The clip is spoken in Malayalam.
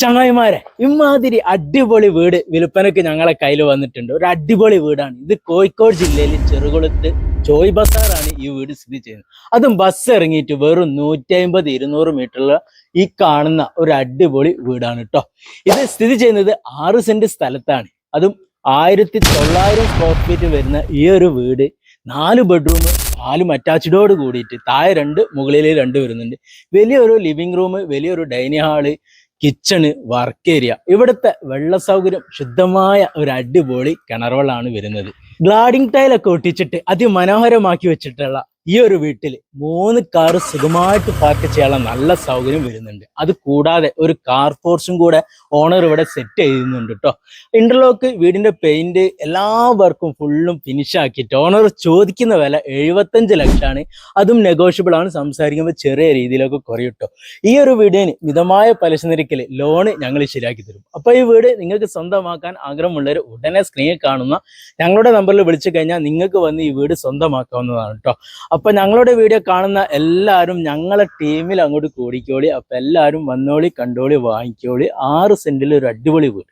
ചങ്ങായിമാരെ ഇമാതിരി അടിപൊളി വീട് വിൽപ്പനക്ക് ഞങ്ങളെ കയ്യിൽ വന്നിട്ടുണ്ട്. ഒരു അടിപൊളി വീടാണ്. ഇത് കോഴിക്കോട് ജില്ലയിൽ ചെറുകുളത്ത് ജോയ് ബസാറാണ് ഈ വീട് സ്ഥിതി ചെയ്യുന്നത്. അതും ബസ് ഇറങ്ങിയിട്ട് വെറും നൂറ്റി അമ്പത് ഇരുന്നൂറ് മീറ്ററുള്ള ഈ കാണുന്ന ഒരു അടിപൊളി വീടാണ് കേട്ടോ ഇത് സ്ഥിതി ചെയ്യുന്നത് ആറ് സെന്റ് സ്ഥലത്താണ്. അതും ആയിരത്തി തൊള്ളായിരം സ്ക്വയർ ഫീറ്റ് വരുന്ന ഈ ഒരു വീട് നാല് ബെഡ്റൂം നാലും അറ്റാച്ച്ഡോട് കൂടിയിട്ട് താഴെ രണ്ട് മുകളിൽ രണ്ട് വരുന്നുണ്ട്. വലിയൊരു ലിവിംഗ് റൂം വലിയൊരു dining hall kitchen work area ഇവിടുത്തെ വെള്ള സൗകര്യം ശുദ്ധമായ ഒരു അടിപൊളി കിണറുകളാണ് വരുന്നത്. ഗ്ലാഡിംഗ് ടൈലൊക്കെ ഒട്ടിച്ചിട്ട് അതിമനോഹരമാക്കി വെച്ചിട്ടുള്ള ഈ ഒരു വീട്ടിൽ മൂന്ന് കാർ സുഖമായിട്ട് പാർക്ക് ചെയ്യാനുള്ള നല്ല സൗകര്യം വരുന്നുണ്ട്. അത് കൂടാതെ ഒരു കാർ ഫോർസും കൂടെ ഓണർ ഇവിടെ സെറ്റ് ചെയ്യുന്നുണ്ട് കേട്ടോ ഇന്റർലോക്ക് വീടിന്റെ പെയിന്റ് എല്ലാ വർക്കും ഫുള്ളും ഫിനിഷ് ആക്കിയിട്ട് ഓണർ ചോദിക്കുന്ന വില എഴുപത്തഞ്ച് ലക്ഷമാണ്. അതും നെഗോഷ്യബിൾ ആണ്. സംസാരിക്കുമ്പോൾ ചെറിയ രീതിയിലൊക്കെ കുറയും കേട്ടോ ഈ ഒരു വീടിന് മിതമായ പലിശ നിരക്കിൽ ലോണ് ഞങ്ങൾ ശരിയാക്കി തരും. അപ്പൊ ഈ വീട് നിങ്ങൾക്ക് സ്വന്തമാക്കാൻ ആഗ്രഹമുള്ളവർ ഉടനെ സ്ക്രീനിൽ കാണുന്ന ഞങ്ങളുടെ നമ്പറിൽ വിളിച്ചു കഴിഞ്ഞാൽ നിങ്ങൾക്ക് വന്ന് ഈ വീട് സ്വന്തമാക്കാവുന്നതാണ് കേട്ടോ അപ്പൊ ഞങ്ങളുടെ വീഡിയോ കാണുന്ന എല്ലാവരും ഞങ്ങളെ ടീമിൽ അങ്ങോട്ട് കൂടിക്കോളി. അപ്പൊ എല്ലാവരും വന്നോളി കണ്ടോളി വാങ്ങിക്കോളി. ആറ് സെന്റിൽ ഒരു അടിപൊളി വീട്.